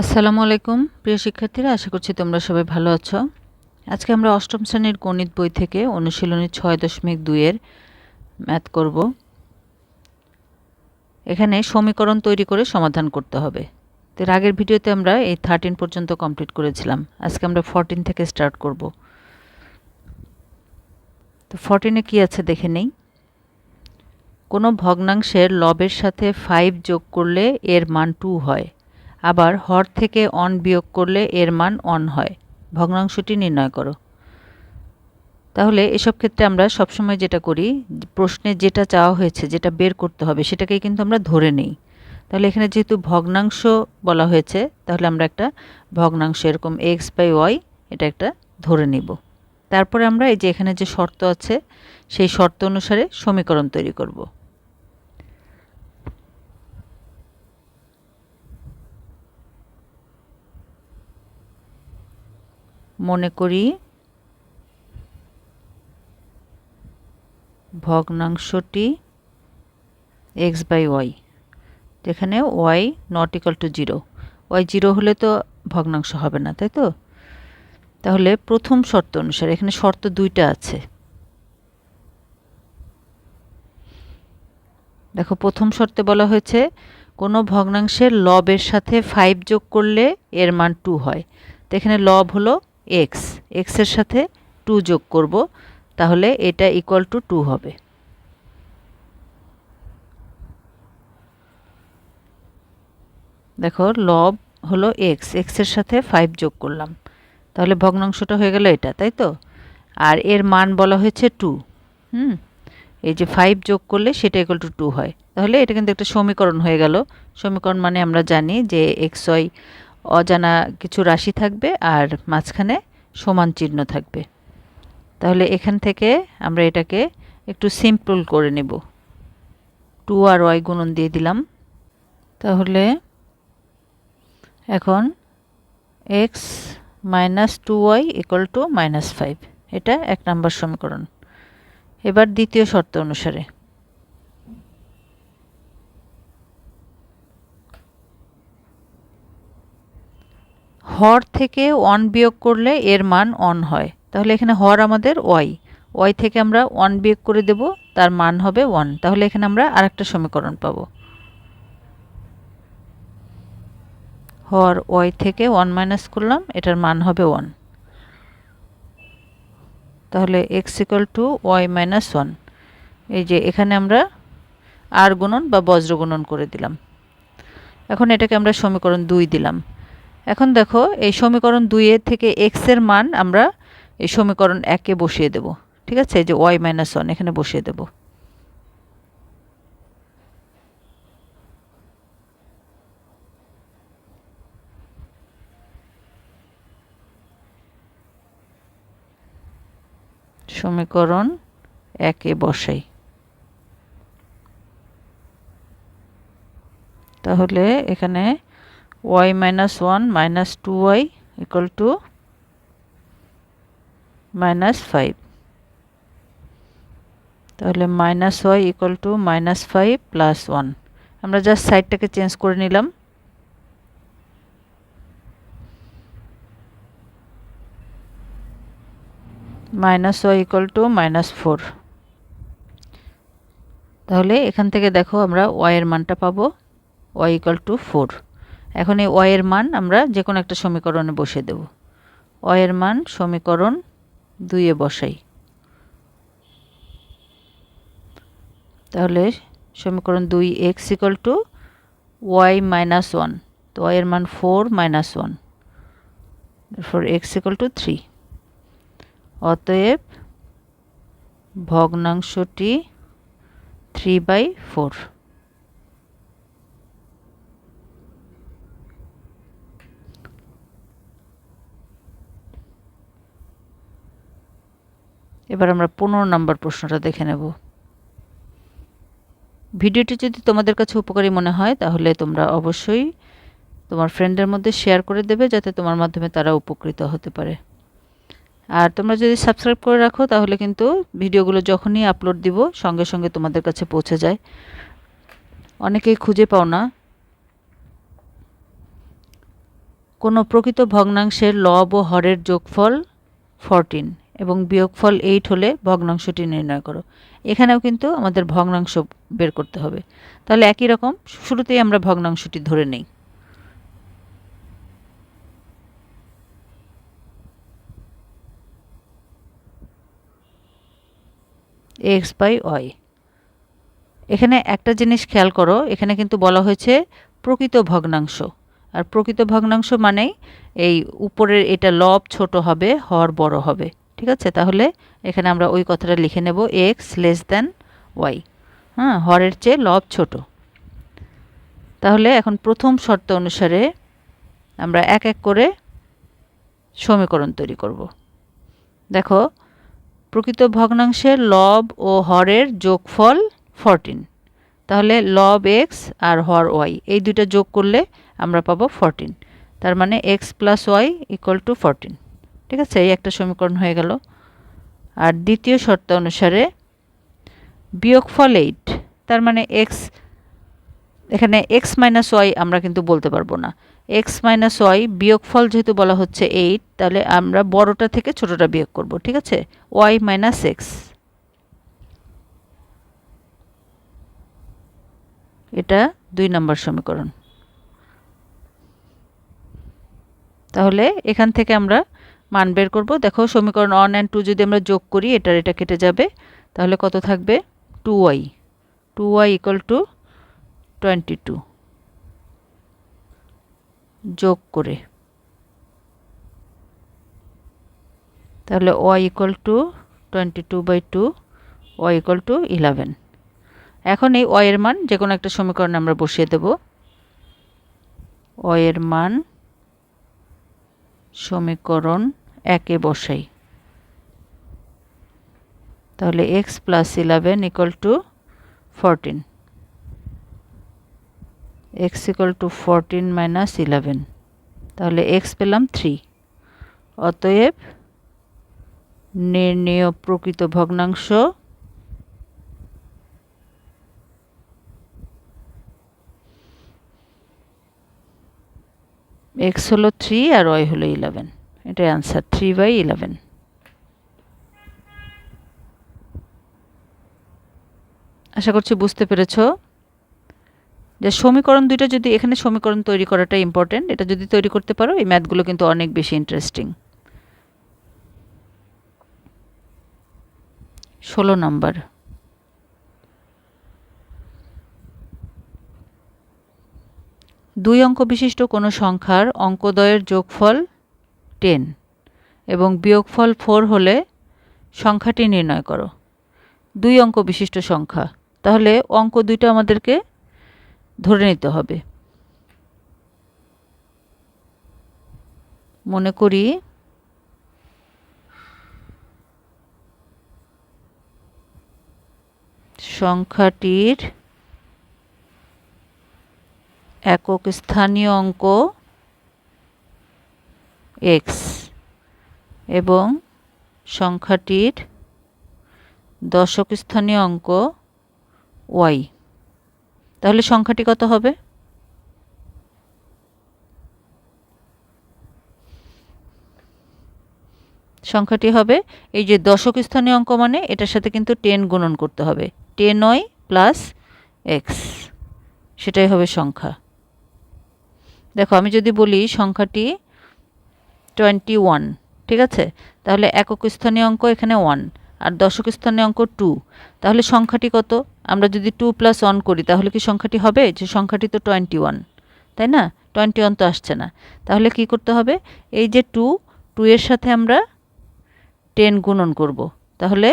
আসসালামু আলাইকুম। প্রিয় শিক্ষার্থীরা, আশা করছি তোমরা সবাই ভালো আছো। আজকে আমরা অষ্টম শ্রেণির গণিত বই থেকে অনুশীলনী ছয় দশমিক দুইয়ের ম্যাথ করব। এখানে সমীকরণ তৈরি করে সমাধান করতে হবে। তো এর আগের ভিডিওতে আমরা এই থার্টিন পর্যন্ত কমপ্লিট করেছিলাম। আজকে আমরা ফরটিন থেকে স্টার্ট করব। তো ফরটিনে কি আছে দেখে নেই। কোনো ভগ্নাংশের লবের সাথে ফাইভ যোগ করলে এর মান টু হয়। আবার হর থেকে অন বিয়োগ করলে এর মান অন হয়। ভগ্নাংশটি নির্ণয় করো। তাহলে এসব ক্ষেত্রে আমরা সবসময় যেটা করি, প্রশ্নে যেটা চাওয়া হয়েছে, যেটা বের করতে হবে, সেটাকেই কিন্তু আমরা ধরে নেই। তাহলে এখানে যেহেতু ভগ্নাংশ বলা হয়েছে, তাহলে আমরা একটা ভগ্নাংশ, এরকম এক্স বাই ওয়াই এটা একটা ধরে নিব। তারপরে আমরা এই যে এখানে যে শর্ত আছে, সেই শর্ত অনুসারে সমীকরণ তৈরি করব। মনে করি, ভগ্নাংশটি এক্স বাই ওয়াই যেখানে Y not equal to zero Y zero হলে তো ভগ্নাংশ হবে না, তাই তো? তাহলে প্রথম শর্ত অনুসারে, এখানে শর্ত দুইটা আছে। দেখো, প্রথম শর্তে বলা হয়েছে, কোনো ভগ্নাংশের লবের সাথে ফাইভ যোগ করলে এর মান টু হয়। তো এখানে লব হলো এক্স এক্সের সাথে টু যোগ করব, তাহলে এটা ইকুয়াল টু টু হবে। দেখো লব হলো এক্স এক্সের সাথে ফাইভ যোগ করলাম। তাহলে ভগ্নাংশটা হয়ে গেল এটা, তাই তো? আর এর মান বলা হয়েছে টু হুম? এই যে ফাইভ যোগ করলে সেটা ইকুয়াল টু টু হয়। তাহলে এটা কিন্তু একটা সমীকরণ হয়ে গেল। সমীকরণ মানে আমরা জানি যে এক্স ওয়াই অজানা কিছু রাশি থাকবে আর মাঝখানে সমান চিহ্ন থাকবে। তাহলে এখান থেকে আমরা এটাকে একটু সিম্পল করে নেব। টু আর ওয়াই গুণন দিয়ে দিলাম। তাহলে এখন X minus two Y equal to minus five এটা এক নম্বর সমীকরণ। এবার দ্বিতীয় শর্ত অনুসারে। হর থেকে ওয়ান বিয়োগ করলে এর মান অন হয়। তাহলে এখানে হর আমাদের ওয়াই। ওয়াই থেকে আমরা ওয়ান বিয়োগ করে দেব, তার মান হবে ওয়ান। তাহলে এখানে আমরা আরেকটা সমীকরণ পাবো। হর ওয়াই থেকে ওয়ান মাইনাস করলাম, এটার মান হবে ওয়ান। তাহলে X equal to Y minus one. এই যে এখানে আমরা আর গুণন বা বজ্র গুণন করে দিলাম। এখন এটাকে আমরা সমীকরণ দুই দিলাম। এখন দেখো, এই সমীকরণ দুইয়ের থেকে এক্সের মান আমরা এই সমীকরণ একে বসিয়ে দেব, ঠিক আছে? যে ওয়াই মাইনাস ওয়ান এখানে বসিয়ে দেব। সমীকরণ একে বসাই। তাহলে এখানে minus one minus two Y equal to minus five তাহলে minus Y equal to minus five plus one আমরা জাস্ট সাইডটাকে চেঞ্জ করে নিলাম। Minus Y equal to minus four তাহলে এখান থেকে দেখো আমরা ওয়াইয়ের মানটা পাবো। ওয়াই ইকুয়াল টু ফোর এখন এই ওয়ের মান আমরা যে কোনো একটা সমীকরণে বসে দেব। ওয়ের মান সমীকরণ দুইয়ে বসাই। তাহলে সমীকরণ দুই X equal to Y minus one তো ওয়াইয়ের মান four minus one four X equal to three অতএব ভগ্নাংশটি থ্রি বাই ফোর এবার আমরা পনেরো নম্বর প্রশ্নটা দেখে নেব। ভিডিওটি যদি তোমাদের কাছে উপকারী মনে হয়, তাহলে তোমরা অবশ্যই তোমার ফ্রেন্ডের মধ্যে শেয়ার করে দেবে, যাতে তোমার মাধ্যমে তারা উপকৃত হতে পারে। আর তোমরা যদি সাবস্ক্রাইব করে রাখো, তাহলে কিন্তু ভিডিওগুলো যখনই আপলোড দিব, সঙ্গে সঙ্গে তোমাদের কাছে পৌঁছে যায়। অনেকেই খুঁজে পাও না। কোনো প্রকৃত ভগ্নাংশের লব ও হরের যোগফল ফরটিন এবং বিয়োগফল এইট হলে ভগ্নাংশটি নির্ণয় করো। এখানেও কিন্তু আমাদের ভগ্নাংশ বের করতে হবে। তাহলে একই রকম, শুরুতেই আমরা ভগ্নাংশটি ধরে নেই। এক্স বাই ওয়াই এখানে একটা জিনিস খেয়াল করো, এখানে কিন্তু বলা হয়েছে প্রকৃত ভগ্নাংশ। আর প্রকৃত ভগ্নাংশ মানেই এই উপরের এটা লব ছোট হবে, হর বড় হবে। ঠিক আছে? তাহলে এখানে আমরা ওই কথাটা লিখে নেব এক্স লেস দ্যান ওয়াই হ্যাঁ? হরের চেয়ে লব ছোট। তাহলে এখন প্রথম শর্ত অনুসারে আমরা এক এক করে সমীকরণ তৈরি করব। দেখো, প্রকৃত ভগ্নাংশের লব ও হরের যোগফল ফরটিন তাহলে লব এক্স আর হর ওয়াই এই দুইটা যোগ করলে আমরা পাবো ফরটিন তার মানে X plus Y equal to fourteen ঠিক আছে, এই একটা সমীকরণ হয়ে গেল। আর দ্বিতীয় শর্ত অনুসারে বিয়োগফল এইট তার মানে এক্স এখানে এক্স মাইনাস ওয়াই আমরা কিন্তু বলতে পারব না। এক্স মাইনাস ওয়াই বিয়োগফল যেহেতু বলা হচ্ছে এইট তাহলে আমরা বড়টা থেকে ছোটটা বিয়োগ করব, ঠিক আছে? ওয়াই মাইনাস এক্স এটা দুই নম্বর সমীকরণ। তাহলে এখান থেকে আমরা মান বের করব। দেখো, সমীকরণ ওয়ান অ্যান্ড টু যদি আমরা যোগ করি, এটার এটা কেটে যাবে। তাহলে কত থাকবে? Two Y two Y equal to twenty two যোগ করে। তাহলে Y equal to twenty two by two Y equal to eleven এখন এই ওয়ের মান যে কোনো একটা সমীকরণে আমরা বসিয়ে দেব। ওয়ের মান সমীকরণ একে বসাই। তাহলে X plus eleven equal to fourteen X equal to fourteen minus eleven তাহলে এক্স পেলাম থ্রি অতএব নির্ণেয় প্রকৃত ভগ্নাংশ এক্স হলো থ্রি আর ওয়াই হলো ইলেভেন এটাই আনসার থ্রি বাই ইলেভেন আশা করছি বুঝতে পেরেছ? যে সমীকরণ দুইটা যদি এখানে সমীকরণ তৈরি করাটা ইম্পর্টেন্ট এটা যদি তৈরি করতে পারো, এই ম্যাথগুলো কিন্তু অনেক বেশি ইন্টারেস্টিং ষোলো নম্বর দুই অঙ্ক বিশিষ্ট কোনো সংখ্যার অঙ্কদয়ের যোগফল টেন এবং বিয়োগফল ফোর হলে সংখ্যাটি নির্ণয় করো। দুই অঙ্ক বিশিষ্ট সংখ্যা। তাহলে অঙ্ক দুইটা আমাদেরকে ধরে নিতে হবে। মনে করি সংখ্যাটির একক স্থানীয় অঙ্ক এক্স এবং সংখ্যাটির দশক স্থানীয় অঙ্ক ওয়াই তাহলে সংখ্যাটি কত হবে? সংখ্যাটি হবে, এই যে দশক স্থানীয় অঙ্ক মানে এটার সাথে কিন্তু টেন গুণন করতে হবে। টেন ওয়াই প্লাস এক্স সেটাই হবে সংখ্যা। দেখো, আমি যদি বলি সংখ্যাটি টোয়েন্টি ওয়ান ঠিক আছে? তাহলে একক স্থানীয় অঙ্ক এখানে ওয়ান আর দশক স্থানীয় অঙ্ক টু তাহলে সংখ্যাটি কত? আমরা যদি টু প্লাস ওয়ান করি, তাহলে কি সংখ্যাটি হবে? যে সংখ্যাটি তো টোয়েন্টি ওয়ান তাই না? টোয়েন্টি ওয়ান তো আসছে না। তাহলে কি করতে হবে? এই যে টু টু এর সাথে আমরা টেন গুণন করব। তাহলে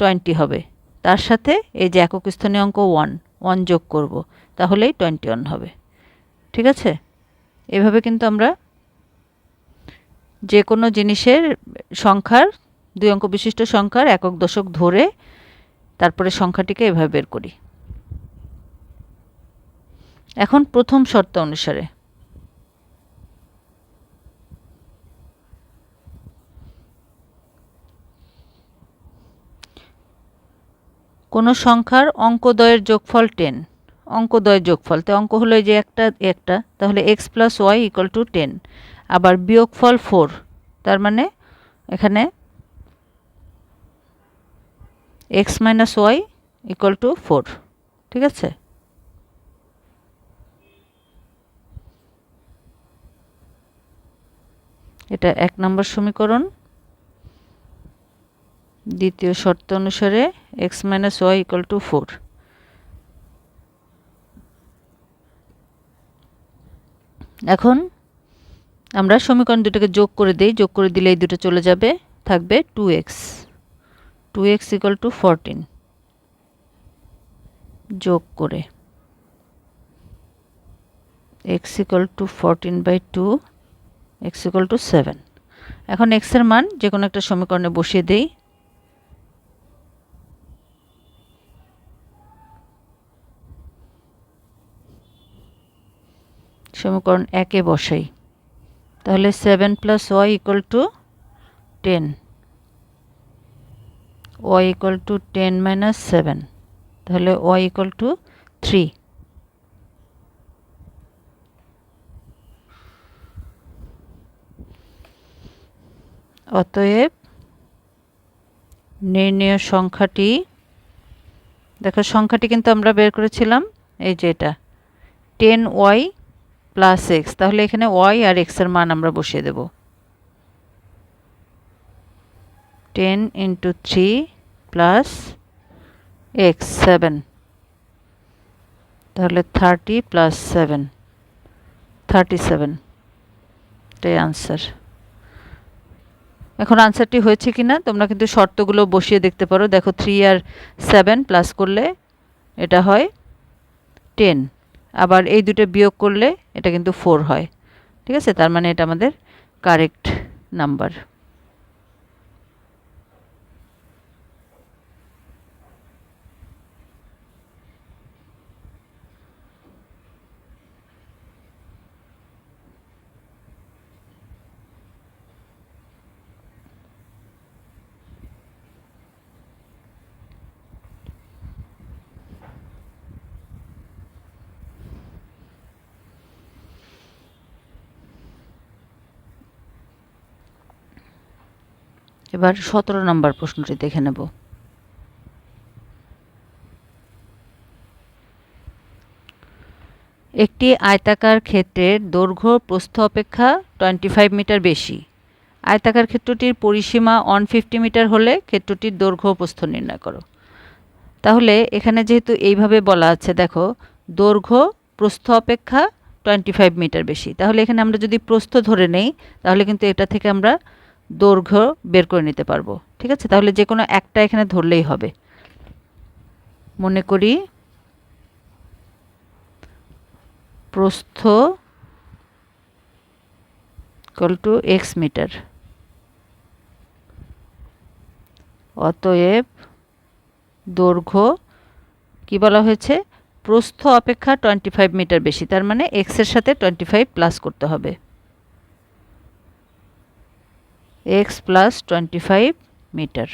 টোয়েন্টি হবে। তার সাথে এই যে একক স্থানীয় অঙ্ক ওয়ান ওয়ান যোগ করব। তাহলেই টোয়েন্টি ওয়ান হবে। ঠিক আছে? এভাবে কিন্তু আমরা যে কোনো জিনিসের সংখ্যার দুই অঙ্ক বিশিষ্ট সংখ্যার একক দশক ধরে তারপরে সংখ্যাটিকে এভাবে বের করি। এখন প্রথম শর্ত অনুসারে। কোনো সংখ্যার অঙ্কদয়ের যোগফল টেন। অঙ্কদয়ের যোগফল। তো অঙ্ক হলো যে একটা একটা, তাহলে X plus Y equal to ten আবার বিয়োগফল ফোর তার মানে এখানে X minus Y equal to four ঠিক আছে? এটা এক নম্বর সমীকরণ। দ্বিতীয় শর্ত অনুসারে X minus Y equal to four এখন আমরা সমীকরণ দুটোকে যোগ করে দিই, যোগ করে দিলে এই দুটো চলে যাবে, থাকবে two X two X equal to fourteen যোগ করে X equal to fourteen by two X equal to seven এখন এক্সের মান যে কোনো একটা সমীকরণে বসিয়ে দেই সমীকরণ একে বসাই। তাহলে seven plus Y equal to ten Y equal to ten minus seven তাহলে ওয়াই ইকুয়াল টু থ্রি অতএব নির্ণয় সংখ্যাটি, দেখো সংখ্যাটি কিন্তু আমরা বের করেছিলাম, এই যে এটা। টেন ওয়াই প্লাস এক্স তাহলে এখানে ওয়াই আর এক্সের মান আমরা বসিয়ে দেব। Ten into three plus X seven তাহলে thirty plus seven thirty seven এটাই আনসার এখন আনসারটি হয়েছে কি না তোমরা কিন্তু শর্তগুলো বসিয়ে দেখতে পারো। দেখো থ্রি আর সেভেন প্লাস করলে এটা হয় টেন আবার এই দুটো বিয়োগ করলে এটা কিন্তু ফোর হয়। ঠিক আছে? তার মানে এটা আমাদের কারেক্ট নাম্বার এবার সতেরো নম্বর প্রশ্নটি দেখে নেব। একটি আয়তাকার ক্ষেত্রের দৈর্ঘ্য প্রস্থ অপেক্ষা টোয়েন্টি ফাইভ মিটার বেশি। আয়তাকার ক্ষেত্রটির পরিসীমা ওয়ান ফিফটি মিটার হলে ক্ষেত্রটির দৈর্ঘ্য প্রস্থ নির্ণয় করো। তাহলে এখানে যেহেতু এইভাবে বলা আছে, দেখো, দৈর্ঘ্য প্রস্থ অপেক্ষা টোয়েন্টি ফাইভ মিটার বেশি। তাহলে এখানে আমরা যদি প্রস্থ ধরে নেই, তাহলে কিন্তু এটা থেকে আমরা দৈর্ঘ্য বের করে নিতে পারব, ঠিক আছে? তাহলে যে কোনো একটা এখানে ধরলেই হবে। মনে করি প্রস্থ ইকুয়াল টু এক্স মিটার অতএব দৈর্ঘ্য কি বলা হয়েছে? প্রস্থ অপেক্ষা টোয়েন্টি ফাইভ মিটার বেশি, তার মানে এক্সের সাথে টোয়েন্টি ফাইভ প্লাস করতে হবে। X plus twenty five metre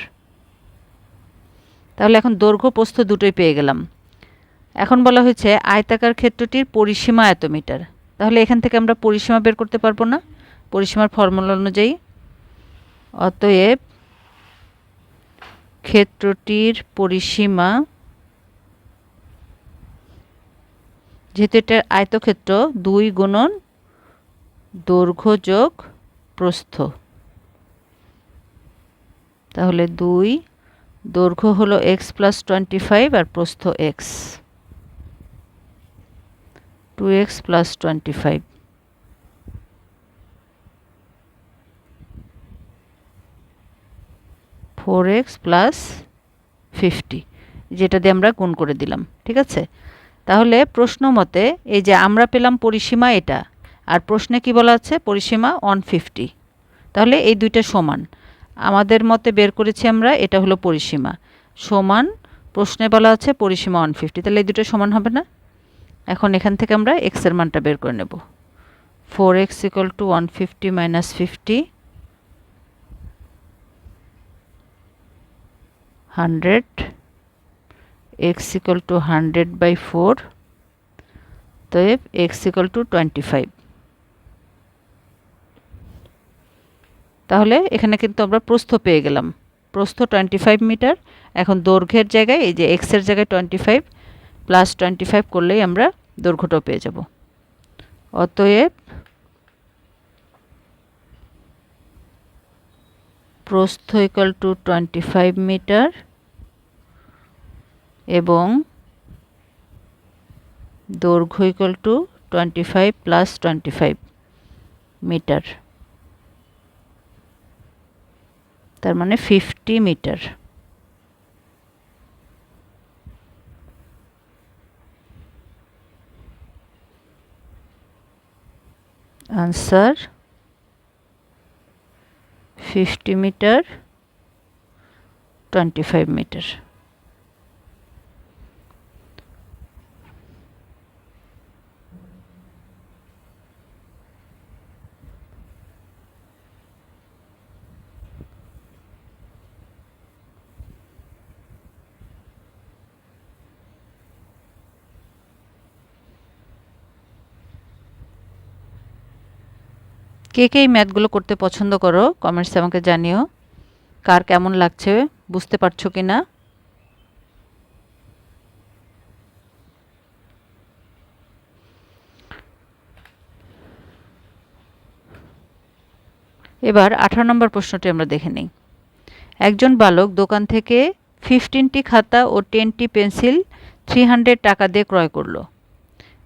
তাহলে এখন দৈর্ঘ্য প্রস্থ দুটোই পেয়ে গেলাম। এখন বলা হয়েছে আয়তাকার ক্ষেত্রটির পরিসীমা এত মিটার তাহলে এখান থেকে আমরা পরিসীমা বের করতে পারব না। পরিসীমার ফর্মুলা অনুযায়ী। অতএব ক্ষেত্রটির পরিসীমা, যেহেতু এটা আয়তক্ষেত্র, দুই গুণন দৈর্ঘ্য যোগ প্রস্থ। তাহলে দুই। দৈর্ঘ্য হলো এক্স প্লাস টোয়েন্টি ফাইভ আর প্রস্থ x two x plus twenty five four x plus fifty যেটা দিয়ে আমরা গুণ করে দিলাম, ঠিক আছে? তাহলে প্রশ্ন মতে এই যে আমরা পেলাম পরিসীমা এটা, আর প্রশ্নে কি বলা আছে? পরিসীমা ওয়ান ফিফটি তাহলে এই দুইটা সমান। আমাদের মতে বের করেছি আমরা, এটা হলো পরিসীমা। সমান, প্রশ্নে বলা আছে পরিসীমা ওয়ান ফিফটি তাহলে এই দুটো সমান হবে না? এখন এখান থেকে আমরা এক্সের মানটা বের করে নেব। Four x equal to one fifty minus fifty hundred x equal to hundred by four তো x equal to twenty five তাহলে এখানে কিন্তু আমরা প্রস্থ পেয়ে গেলাম। প্রস্থ টোয়েন্টি ফাইভ মিটার। এখন দৈর্ঘ্যের জায়গায়, এই যে এক্সের জায়গায় twenty five plus twenty five করলেই আমরা দৈর্ঘ্যটাও পেয়ে যাব। অতএব প্রস্থ equal to twenty five metre এবং দৈর্ঘ্য equal to twenty five plus twenty five metre. তার মানে fifty metre answer fifty metre twenty five metre কে কে এই ম্যাথগুলো করতে পছন্দ করো? কমেন্টসে আমাকে জানিও। কার কেমন লাগছে? বুঝতে পারছ কি না? এবার আঠারো নম্বর প্রশ্নটি আমরা দেখে নিই। একজন বালক দোকান থেকে ফিফটিনটি খাতা ও টেনটি পেন্সিল থ্রি হান্ড্রেড টাকা দিয়ে ক্রয় করল।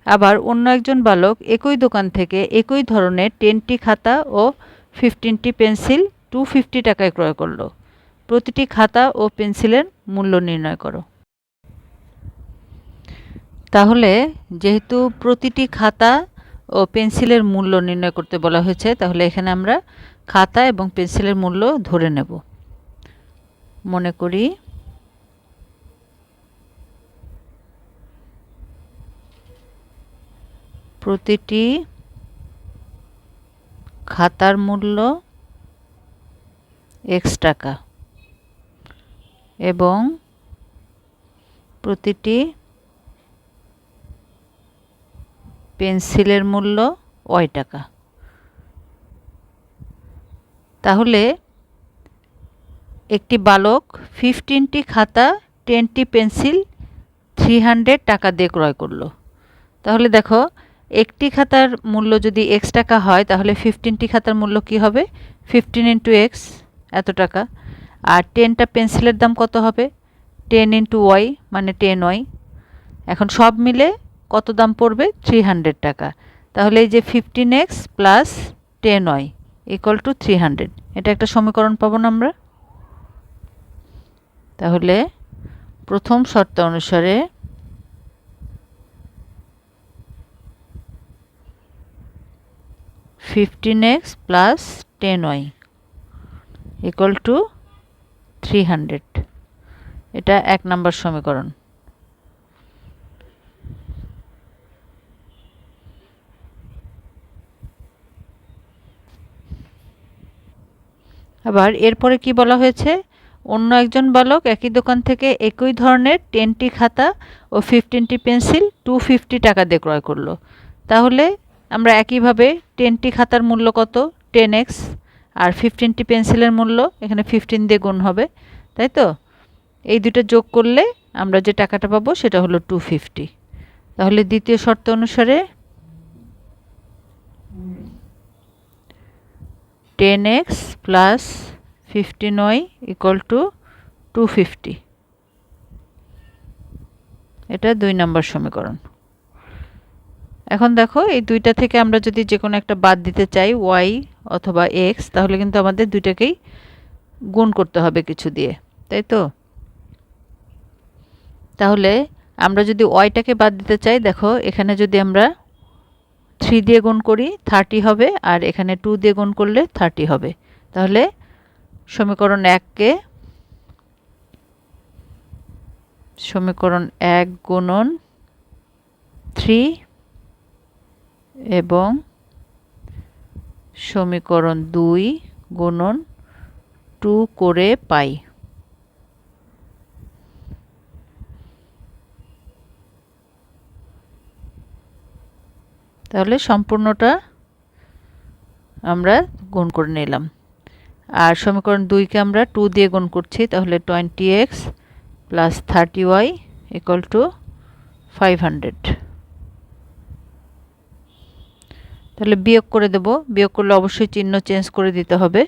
আবার অন্য একজন বালক একই দোকান থেকে একই ধরনের টেনটি খাতা ও ফিফটিনটি পেন্সিল টু ফিফটি টাকায় ক্রয় করল। প্রতিটি খাতা ও পেন্সিলের মূল্য নির্ণয় করো। তাহলে যেহেতু প্রতিটি খাতা ও পেন্সিলের মূল্য নির্ণয় করতে বলা হয়েছে, তাহলে এখানে আমরা খাতা এবং পেন্সিলের মূল্য ধরে নেব। মনে করি প্রতিটি খাতার মূল্য এক্স টাকা এবং প্রতিটি পেন্সিলের মূল্য ওয়াই টাকা। তাহলে একটি বালক ফিফটিনটি খাতা টেনটি পেন্সিল থ্রি হান্ড্রেড টাকা দিয়ে ক্রয় করল। তাহলে দেখো একটি খাতার মূল্য যদি এক্স টাকা হয়, তাহলে ফিফটিনটি খাতার মূল্য কি হবে? ফিফটিন ইন্টু এক্স এত টাকা। আর টেনটা পেন্সিলের দাম কত হবে? টেন ইন্টু ওয়াই মানে টেন ওয়াই এখন সব মিলে কত দাম পড়বে? থ্রি হান্ড্রেড টাকা। তাহলে এই যে fifteen x plus ten y equal to three hundred এটা একটা সমীকরণ পাবো না আমরা? তাহলে প্রথম শর্ত অনুসারে fifteen x plus ten y equal to three hundred এটা এক নম্বর সমীকরণ। আবার এরপরে কি বলা হয়েছে? অন্য একজন বালক একই দোকান থেকে একই ধরনের টেনটি খাতা ও ফিফটিনটি পেন্সিল টু ফিফটি টাকা দিয়ে ক্রয় করল। তাহলে আমরা একইভাবে টেনটি খাতার মূল্য কত? টেন এক্স আর ফিফটিনটি পেন্সিলের মূল্য, এখানে ফিফটিন দিয়ে গুণ হবে, তাই তো? এই দুটো যোগ করলে আমরা যে টাকাটা পাবো সেটা হলো টু ফিফটি তাহলে দ্বিতীয় শর্ত অনুসারে ten x plus fifteen y equal to two fifty এটা দুই নম্বর সমীকরণ। এখন দেখো, এই দুইটা থেকে আমরা যদি যে কোনো একটা বাদ দিতে চাই ওয়াই অথবা এক্স তাহলে কিন্তু আমাদের দুইটাকেই গুণ করতে হবে কিছু দিয়ে, তাই তো? তাহলে আমরা যদি ওয়াইটাকে বাদ দিতে চাই, দেখো, এখানে যদি আমরা থ্রি দিয়ে গুণ করি থার্টি হবে, আর এখানে টু দিয়ে গুণ করলে থার্টি হবে। তাহলে সমীকরণ এককে সমীকরণ এক গুণন থ্রি এবং সমীকরণ দুই গুণন টু করে পাই। তাহলে সম্পূর্ণটা আমরা গুণ করে নিলাম। আর সমীকরণ দুইকে আমরা টু দিয়ে গুণ করছি, তাহলে twenty x plus thirty y equal to five hundred. তাহলে বিয়োগ করে দেব। বিয়োগ করলে অবশ্যই চিহ্ন চেঞ্জ করে দিতে হবে।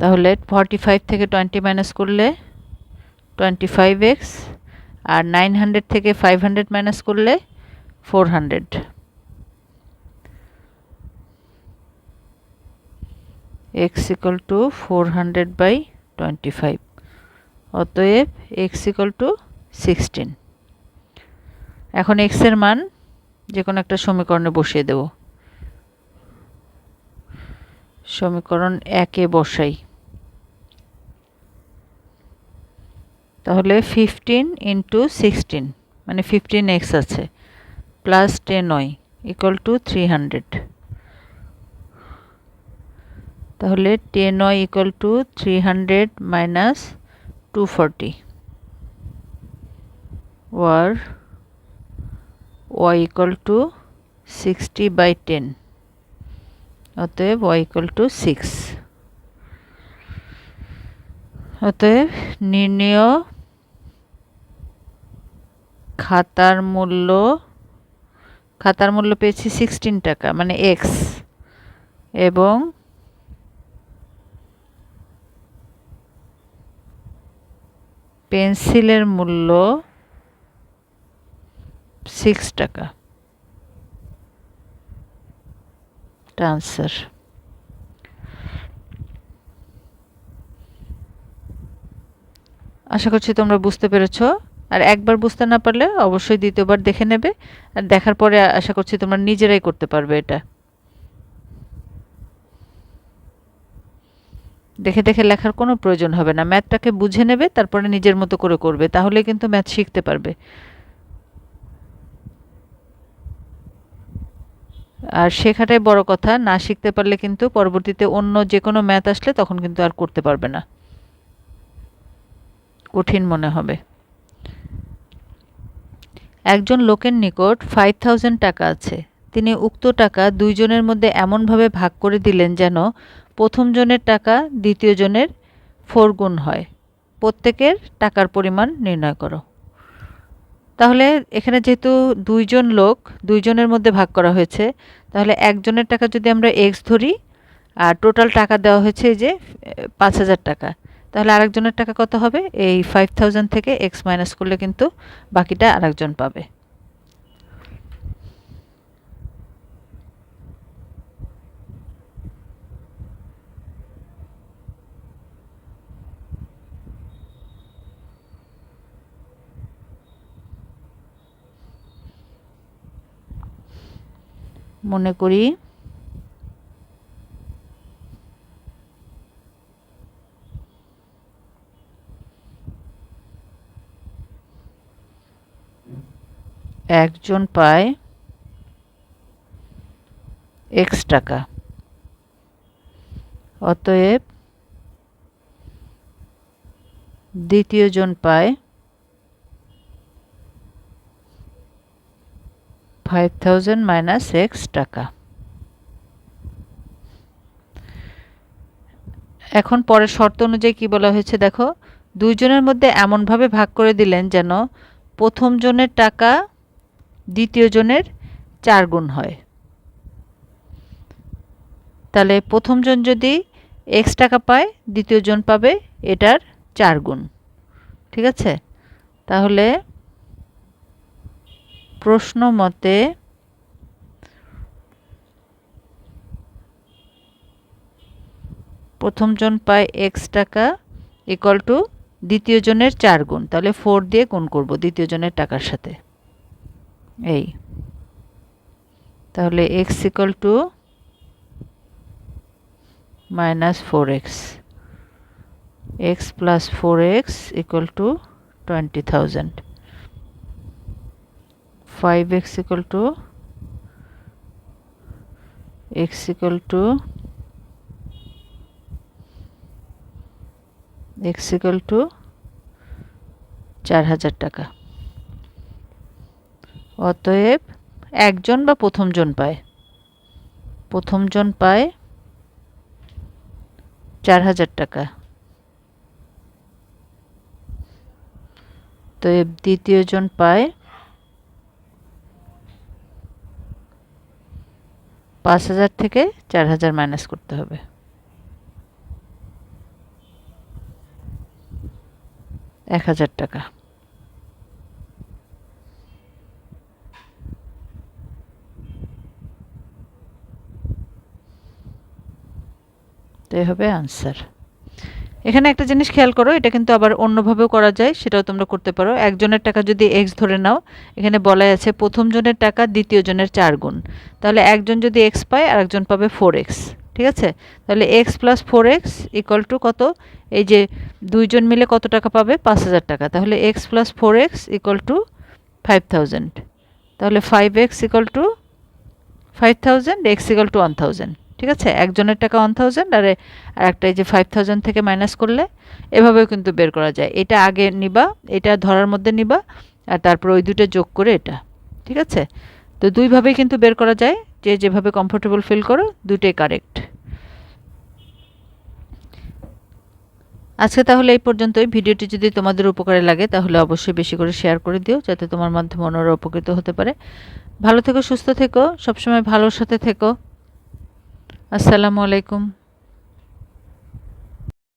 তাহলে ফর্টি ফাইভ থেকে টোয়েন্টি মাইনাস করলে টোয়েন্টি ফাইভ এক্স আর নাইন হান্ড্রেড থেকে ফাইভ হান্ড্রেড মাইনাস করলে four hundred x equal to four hundred by twenty five অতএব এক্স ইকাল টু সিক্সটিন এখন এক্সের মান যে কোনো একটা সমীকরণে বসিয়ে দেব। সমীকরণ একে বসাই। তাহলে ফিফটিন ইন্টু সিক্সটিন মানে ফিফটিন এক্স আছে plus ten y equal to three hundred তাহলে ten y equal to three hundred minus two forty or y equal to sixty by ten অতএব ওয়াই ইকুয়াল টু সিক্স অতএব নির্ণয় খাতার মূল্য খাতার মূল্য পেয়েছি সিক্সটিন টাকা মানে এক্স এবং পেন্সিলের মূল্য সিক্স টাকা। ট্রান্সফার আশা করছি তোমরা বুঝতে পেরেছ। আর একবার বুঝতে না পারলে অবশ্যই দ্বিতীয়বার দেখে নেবে। আর দেখার পরে আশা করছি তোমরা নিজেরাই করতে পারবে এটা। দেখে দেখে লেখার কোনো প্রয়োজন হবে না। ম্যাথটাকে বুঝে নেবে, তারপরে নিজের মতো করে করবে। তাহলে কিন্তু ম্যাথ শিখতে পারবে। আর শেখাটাই বড় কথা, না শিখতে পারলে কিন্তু পরবর্তীতে অন্য যে কোনো ম্যাথ আসলে তখন কিন্তু আর করতে পারবে না। কঠিন মনে হবে। একজন লোকের নিকট ফাইভ থাউজেন্ড টাকা আছে। তিনি উক্ত টাকা দুইজনের মধ্যে এমনভাবে ভাগ করে দিলেন যেন প্রথম জনের টাকা দ্বিতীয় জনের ফোর গুণ হয়। প্রত্যেকের টাকার পরিমাণ নির্ণয় করো। তাহলে এখানে যেহেতু দুইজন লোক, দুইজনের মধ্যে ভাগ করা হয়েছে, তাহলে একজনের টাকা যদি আমরা এক্স ধরি, আর টোটাল টাকা দেওয়া হয়েছে যে, পাঁচ হাজার টাকা, তাহলে আরেকজনের টাকা কত হবে? এই ফাইভ থাউজেন্ড থেকে এক্স মাইনাস করলে কিন্তু বাকিটা আরেকজন পাবে। মনে করি। একজন পায় এক্স টাকা। অতএব দ্বিতীয়জন পায় ফাইভ থাউজেন্ড মাইনাস এক্স টাকা। এখন পরের শর্ত অনুযায়ী কি বলা হয়েছে দেখো? দুইজনের মধ্যে এমনভাবে ভাগ করে দিলেন যেন প্রথম জনের টাকা দ্বিতীয় জনের চার গুণ হয়। তাহলে প্রথম জন যদি এক্স টাকা পায়, দ্বিতীয় জন পাবে এটার চার গুণ। ঠিক আছে? তাহলে প্রশ্ন মতে প্রথম জন পায় এক্স টাকা ইকুয়াল টু দ্বিতীয় জনের চার গুণ। তাহলে ফোর দিয়ে গুণ করব দ্বিতীয় জনের টাকার সাথে। এই। তাহলে x equal to minus four x x plus four x equal to twenty thousand five x equal to x equal to x equal to চার হাজার টাকা। অতএব একজন বা প্রথমজন পায়। প্রথমজন পায় চার হাজার টাকা। তো এ দ্বিতীয় পায় পাঁচ হাজার থেকে চার হাজার মাইনাস করতে হবে। এক হাজার টাকা। এই হবে আনসার এখানে একটা জিনিস খেয়াল করো, এটা কিন্তু আবার অন্যভাবেও করা যায়, সেটাও তোমরা করতে পারো। একজনের টাকা যদি এক্স ধরে নাও, এখানে বলাই আছে প্রথম জনের টাকা, দ্বিতীয় জনের চার গুণ। তাহলে একজন যদি এক্স পায় আর একজন পাবে ফোর এক্স ঠিক আছে? তাহলে x plus four x equal to কত? এই যে দুইজন মিলে কত টাকা পাবে? পাঁচ হাজার টাকা। তাহলে x plus four x equal to five thousand তাহলে five x equal to five thousand x equal to one thousand ঠিক আছে? একজনের টাকা ওয়ান থাউজেন্ড আর একটা এই যে ফাইভ থাউজেন্ড থেকে মাইনাস করলে এভাবেও কিন্তু বের করা যায়। এটা আগে নিবা, এটা ধরার মধ্যে নিবা, আর তারপর ওই দুটো যোগ করে এটা, ঠিক আছে? তো দুইভাবেই কিন্তু বের করা যায়। যে যেভাবে কমফোর্টেবল ফিল করো দুটোই কারেক্ট আজকে তাহলে এই পর্যন্তই। ভিডিওটি যদি তোমাদের উপকারে লাগে, তাহলে অবশ্যই বেশি করে শেয়ার করে দিও, যাতে তোমার মাধ্যমে অন্যরা উপকৃত হতে পারে। ভালো থেকো, সুস্থ থেকো, সবসময় ভালোর সাথে থেকো। আসসালামু আলাইকুম।